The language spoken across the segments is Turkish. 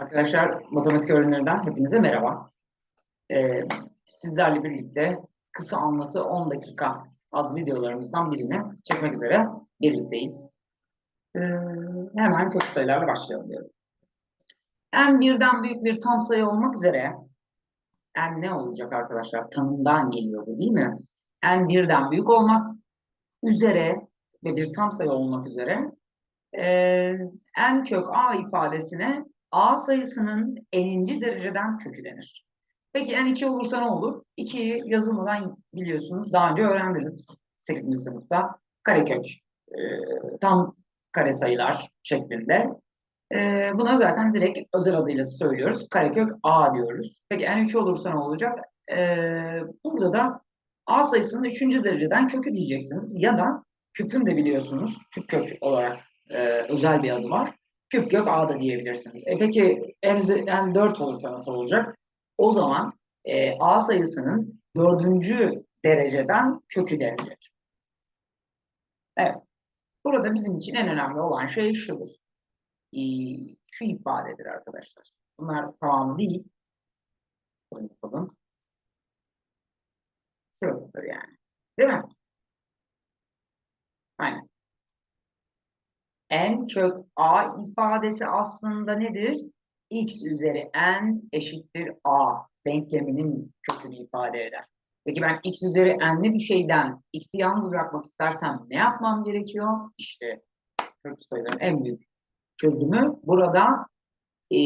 Arkadaşlar matematik öğrenilerinden hepinize merhaba. Ee, sizlerle birlikte kısa anlatı 10 dakika adlı videolarımızdan birini çekmek üzere birlikteyiz. Ee, hemen kök sayılarla başlayalım diyorum. En birden büyük bir tam sayı olmak üzere en ne olacak arkadaşlar? Tanımdan geliyor bu değil mi? En birden büyük olmak üzere ve bir tam sayı olmak üzere ee, en kök a ifadesine a sayısının n'inci dereceden kökü denir. Peki n2 olursa ne olur? 2'yi yazılmadan biliyorsunuz daha önce öğrendiniz 8. sınıfta karekök e, tam kare sayılar şeklinde. E, buna zaten direkt özel adıyla söylüyoruz. Karekök a diyoruz. Peki n3 olursa ne olacak? E, burada da a sayısının 3. dereceden kökü diyeceksiniz. Ya da küpün de biliyorsunuz küp kök olarak e, özel bir adı var. Küp kök a da diyebilirsiniz. E peki en, en 4 olursa nasıl olacak? O zaman e, a sayısının dördüncü dereceden kökü denilecek. Evet. Burada bizim için en önemli olan şey şudur. E, şu ifadedir arkadaşlar. Bunlar tamamı değil. Yapalım. Şurasıdır yani. Değil mi? Aynen. En kök a ifadesi aslında nedir? x üzeri n eşittir a denkleminin kökünü ifade eder. Peki ben x üzeri n'li bir şeyden x'i yalnız bırakmak istersem ne yapmam gerekiyor? İşte kök sayıların en büyük çözümü burada e,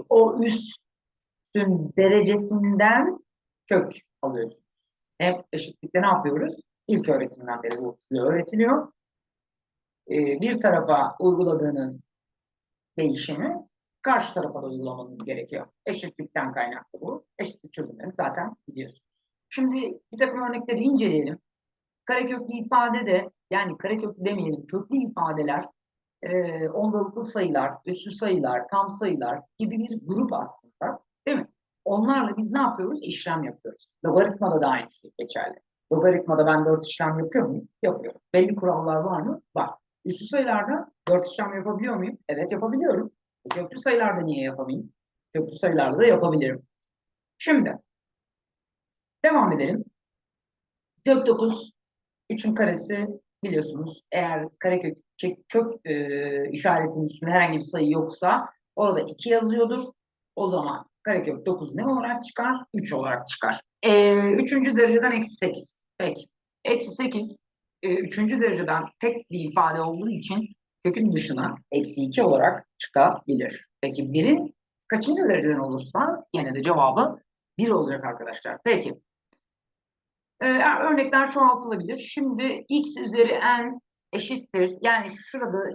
o üstün derecesinden kök alıyorsunuz. Hep eşitlikte ne yapıyoruz? İlk öğretimden beri bu öğretiliyor. E, bir tarafa uyguladığınız değişimi karşı tarafa da uygulamanız gerekiyor. Eşitlikten kaynaklı bu. Eşitlik çözümlerini zaten biliyorsunuz. Şimdi bir takım örnekleri inceleyelim. Kareköklü ifade de yani kareköklü demeyelim köklü ifadeler e, ondalıklı sayılar, üssü sayılar, tam sayılar gibi bir grup aslında. Değil mi? Onlarla biz ne yapıyoruz? İşlem yapıyoruz. Logaritmada da aynı şey geçerli. Logaritmada ben dört işlem yapıyor muyum? Yapıyorum. Belli kurallar var mı? Var. Üstü sayılarda dört işlem yapabiliyor muyum? Evet yapabiliyorum. Köklü sayılarda niye yapamayayım? Köklü sayılarda da yapabilirim. Şimdi devam edelim. Kök 9 3'ün karesi biliyorsunuz eğer karekök kök, kök e, işaretinin üstünde herhangi bir sayı yoksa orada 2 yazıyordur. O zaman karekök 9 ne olarak çıkar? 3 olarak çıkar. E, üçüncü dereceden eksi 8. Peki. Eksi 8 e, üçüncü dereceden tek bir ifade olduğu için kökün dışına eksi 2 olarak çıkabilir. Peki birin kaçıncı dereceden olursa yine de cevabı 1 olacak arkadaşlar. Peki. Ee, örnekler çoğaltılabilir. Şimdi x üzeri n eşittir. Yani şurada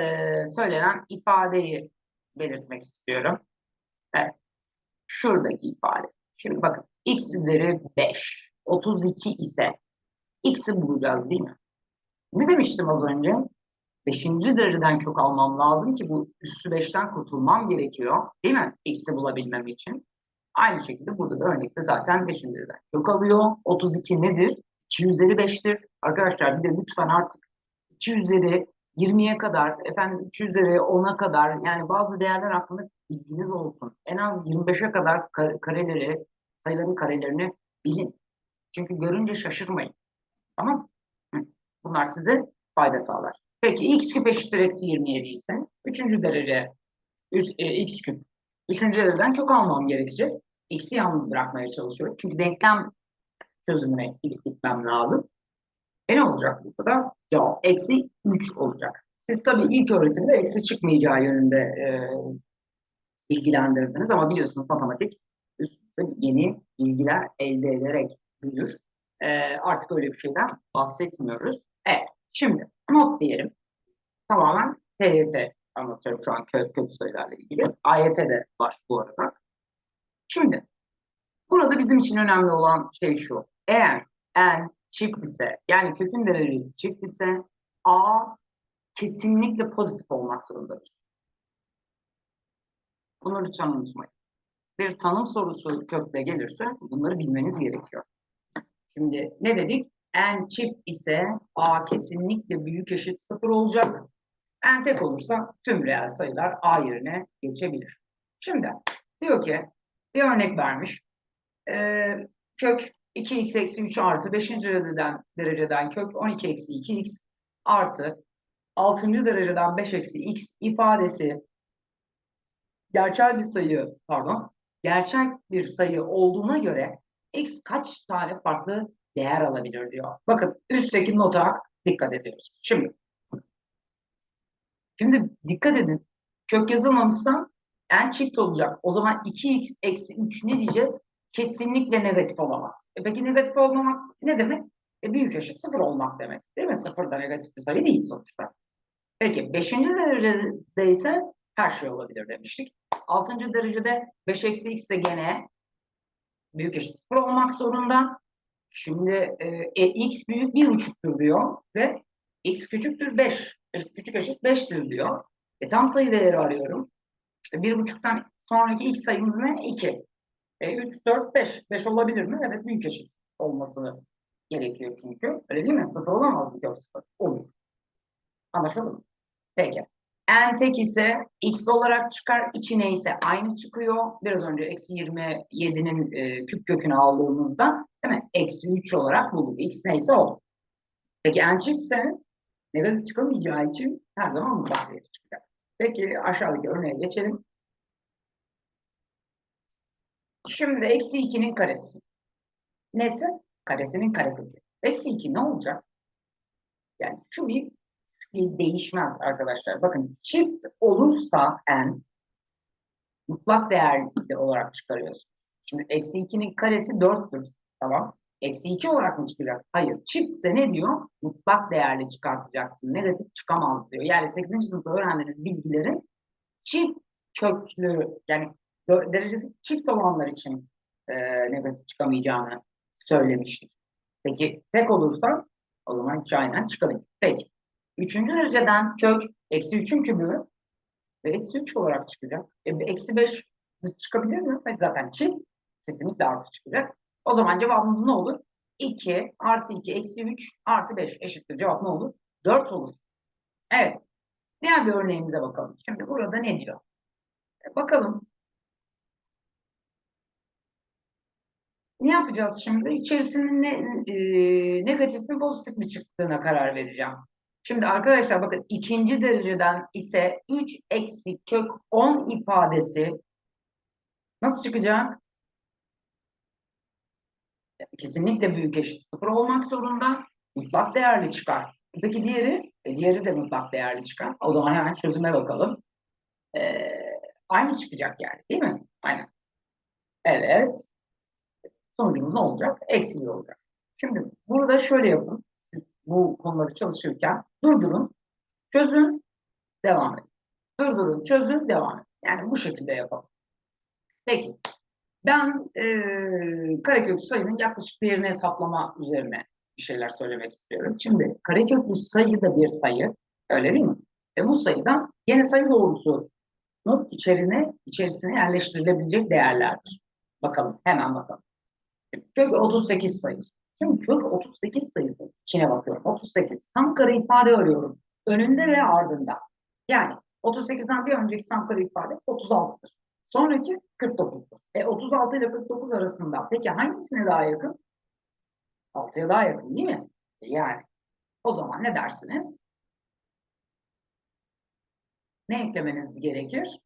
e, söylenen ifadeyi belirtmek istiyorum. Evet. Şuradaki ifade. Şimdi bakın x üzeri 5. 32 ise x'i bulacağız değil mi? Ne demiştim az önce? Beşinci dereceden kök almam lazım ki bu üssü beşten kurtulmam gerekiyor. Değil mi? X'i bulabilmem için. Aynı şekilde burada da örnekte zaten beşinci dereceden kök alıyor. 32 nedir? 2 üzeri 5'tir. Arkadaşlar bir de lütfen artık 2 üzeri 20'ye kadar, efendim 3 üzeri 10'a kadar yani bazı değerler hakkında bilginiz olsun. En az 25'e kadar kareleri, sayıların karelerini bilin. Çünkü görünce şaşırmayın. Tamam Bunlar size fayda sağlar. Peki x küp eşittir eksi 27 ise üçüncü derece üst, e, x küp üçüncü dereceden kök almam gerekecek. X'i yalnız bırakmaya çalışıyorum. Çünkü denklem çözümüne gitmem lazım. E ne olacak burada? Cevap eksi 3 olacak. Siz tabii ilk öğretimde eksi çıkmayacağı yönünde e, bilgilendirdiniz ama biliyorsunuz matematik üstte yeni bilgiler elde ederek büyür. E, artık öyle bir şeyden bahsetmiyoruz. Evet, şimdi not diyelim. Tamamen TYT anlatıyorum şu an kök, kök sayılarla ilgili. AYT de var bu arada. Şimdi burada bizim için önemli olan şey şu. Eğer n çift ise yani kökün derecesi çift ise a kesinlikle pozitif olmak zorundadır. Bunu lütfen unutmayın. Bir tanım sorusu kökle gelirse bunları bilmeniz gerekiyor. Şimdi ne dedik? n çift ise a kesinlikle büyük eşit sıfır olacak. n tek olursa tüm reel sayılar a yerine geçebilir. Şimdi diyor ki bir örnek vermiş. Ee, kök 2x eksi 3 artı 5. dereceden, dereceden kök 12 eksi 2x artı 6. dereceden 5 eksi x ifadesi gerçel bir sayı pardon gerçek bir sayı olduğuna göre x kaç tane farklı değer alabilir diyor. Bakın üstteki nota dikkat ediyoruz. Şimdi şimdi dikkat edin. Kök yazılmamışsa n çift olacak. O zaman 2x eksi 3 ne diyeceğiz? Kesinlikle negatif olamaz. E peki negatif olmamak ne demek? E büyük eşit sıfır olmak demek. Değil mi? Sıfır da negatif bir sayı değil sonuçta. Peki 5. derecede ise her şey olabilir demiştik. 6. derecede 5 eksi x de gene büyük eşit sıfır olmak zorunda. Şimdi e, e, x büyük bir buçuktur diyor ve x küçüktür 5. Küçük eşit 5'tir diyor. E, tam sayı değeri arıyorum. E, bir buçuktan sonraki x sayımız ne? 2. E, 3, 4, 5. 5 olabilir mi? Evet büyük eşit olması gerekiyor çünkü. Öyle değil mi? Sıfır olamaz mı? Yok sıfır. Olur. Anlaşıldı mı? Peki. N tek ise x olarak çıkar. içine ise aynı çıkıyor. Biraz önce eksi 27'nin e, küp kökünü aldığımızda değil mi? Eksi 3 olarak bulduk. x neyse o. Peki n çiftse negatif çıkamayacağı için her zaman mutlak değeri çıkacak. Peki aşağıdaki örneğe geçelim. Şimdi eksi 2'nin karesi. Nesi? Karesinin karekökü. Eksi 2 ne olacak? Yani şu bir değişmez arkadaşlar. Bakın çift olursa n mutlak değerli olarak çıkarıyoruz. Şimdi eksi 2'nin karesi 4'tür. Tamam. Eksi 2 olarak mı çıkacak? Hayır. Çiftse ne diyor? Mutlak değerli çıkartacaksın. Negatif çıkamaz diyor. Yani 8. sınıfta öğrendiğiniz bilgilerin çift köklü yani derecesi çift olanlar için e, negatif çıkamayacağını söylemiştik. Peki tek olursa o zaman hiç aynen çıkabilir. Peki. Üçüncü dereceden kök eksi üçün kübü ve eksi üç olarak çıkacak. E, eksi beş çıkabilir mi? Hayır, zaten çift kesinlikle artı çıkacak. O zaman cevabımız ne olur? 2 artı 2 eksi 3 artı 5 eşittir. Cevap ne olur? 4 olur. Evet. Diğer bir örneğimize bakalım. Şimdi burada ne diyor? E, bakalım. Ne yapacağız şimdi? İçerisinin ne, e, negatif mi pozitif mi çıktığına karar vereceğim. Şimdi arkadaşlar bakın ikinci dereceden ise 3 eksi kök 10 ifadesi nasıl çıkacak? Kesinlikle büyük eşit sıfır olmak zorunda. Mutlak değerli çıkar. Peki diğeri? E, diğeri de mutlak değerli çıkar. O zaman hemen çözüme bakalım. Ee, aynı çıkacak yani değil mi? Aynen. Evet. Sonucumuz ne olacak? Eksi olacak. Şimdi burada şöyle yapın. Bu konuları çalışırken durdurun, çözün, devam edin. Durdurun, çözün, devam edin. Yani bu şekilde yapalım. Peki. Ben e, kareköklü sayının yaklaşık değerini hesaplama üzerine bir şeyler söylemek istiyorum. Şimdi kareköklü sayı da bir sayı. Öyle değil mi? E bu sayıdan yeni sayı doğrusu içerine, içerisine yerleştirilebilecek değerlerdir. Bakalım, hemen bakalım. Kök 38 sayısı. Şimdi kök 38 sayısı içine bakıyorum. 38 tam kare ifade arıyorum. Önünde ve ardında. Yani 38'den bir önceki tam kare ifade 36'dır. Sonraki 49'dur. E 36 ile 49 arasında peki hangisine daha yakın? 6'ya daha yakın değil mi? E, yani o zaman ne dersiniz? Ne eklemeniz gerekir?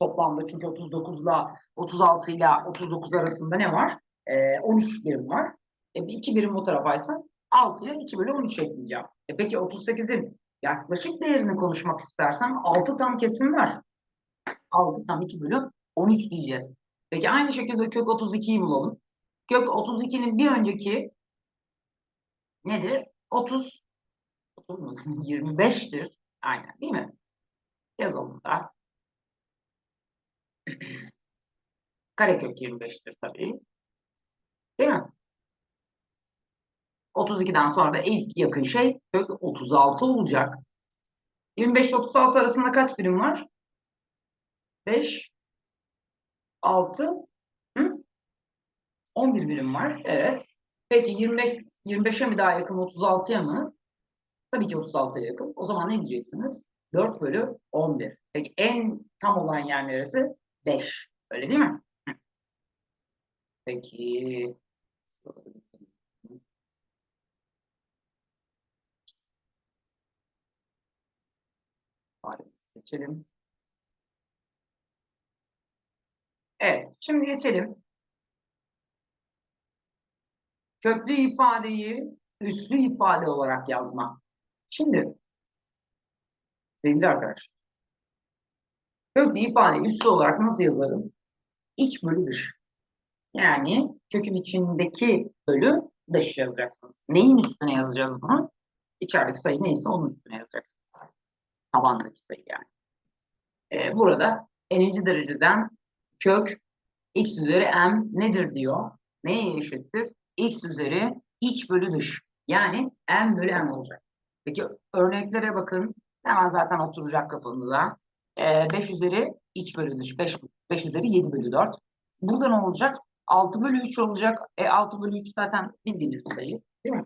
Toplamda çünkü 39 ile 36 ile 39 arasında ne var? Ee, 13 birim var. E, 2 birim o tarafaysa 6'ya 2 bölü 13 ekleyeceğim. E peki 38'in yaklaşık değerini konuşmak istersem 6 tam kesin var. 6 tam 2 bölü 13 diyeceğiz. Peki aynı şekilde kök 32'yi bulalım. Kök 32'nin bir önceki nedir? 30 30 mu? 25'tir. Aynen değil mi? Yazalım da. Karekök 25'tir tabii. Değil mi? 32'den sonra da ilk yakın şey kök 36 olacak. 25 ile 36 arasında kaç birim var? 5, 6, hı? 11 birim var. Evet. Peki 25 25'e mi daha yakın 36'ya mı? Tabii ki 36'ya yakın. O zaman ne diyeceksiniz? 4 bölü 11. Peki en tam olan yer neresi? 5. Öyle değil mi? Peki. Hadi seçelim. Evet, şimdi geçelim. Köklü ifadeyi üslü ifade olarak yazma. Şimdi sevgili arkadaşlar, köklü ifadeyi üslü olarak nasıl yazarım? İç bölü dış. Yani kökün içindeki bölü dış yazacaksınız. Neyin üstüne yazacağız bunu? İçerideki sayı neyse onun üstüne yazacaksınız. Tabandaki sayı yani. Ee, burada n'inci dereceden kök x üzeri m nedir diyor. Neye eşittir? x üzeri iç bölü dış. Yani m bölü m olacak. Peki örneklere bakın. Hemen zaten oturacak kafanıza. Ee, 5 üzeri iç bölü dış. 5, 5 üzeri 7 bölü 4. Burada ne olacak? 6 bölü 3 olacak. E 6 bölü 3 zaten bildiğimiz bir sayı. Değil mi?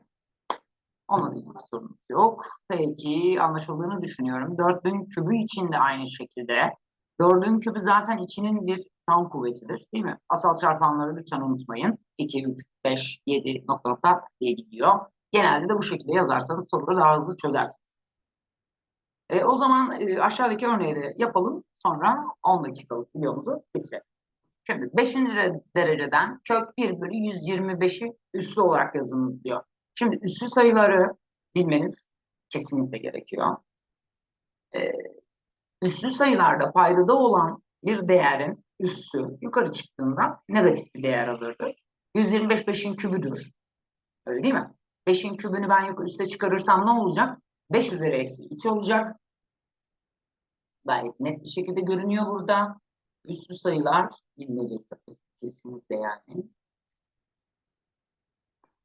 Ona da ilgili sorun yok. Peki anlaşıldığını düşünüyorum. 4'ün kübü için de aynı şekilde. 4'ün kübü zaten içinin bir tam kuvvetidir. Değil mi? Asal çarpanları lütfen unutmayın. 2, 3, 5, 7 nokta nokta diye gidiyor. Genelde de bu şekilde yazarsanız soruları daha hızlı çözersiniz. E, o zaman e, aşağıdaki örneği de yapalım. Sonra 10 dakikalık videomuzu bitirelim. Şimdi 5. dereceden kök 1 bölü 125'i üslü olarak yazınız diyor. Şimdi üslü sayıları bilmeniz kesinlikle gerekiyor. Ee, üslü sayılarda paydada olan bir değerin üssü yukarı çıktığında negatif bir değer alırdı. 125 5'in kübüdür. Öyle değil mi? 5'in kübünü ben yukarı üste çıkarırsam ne olacak? 5 üzeri eksi 2 olacak. Gayet net bir şekilde görünüyor burada. Üslü sayılar bilinecek tabii. Kesinlikle yani.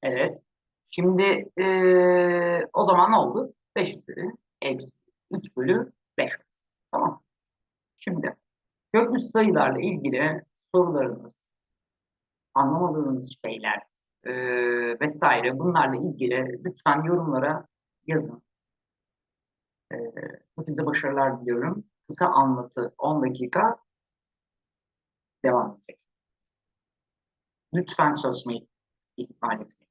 Evet. Şimdi eee, o zaman ne olur? 5 üzeri eksi 3 bölü 5. Tamam. Şimdi köklü sayılarla ilgili sorularınız, anlamadığınız şeyler eee, vesaire bunlarla ilgili lütfen yorumlara yazın. Eee hepinize başarılar diliyorum. Kısa anlatı 10 dakika devam edecek. Lütfen çalışmayı ihmal etmeyin.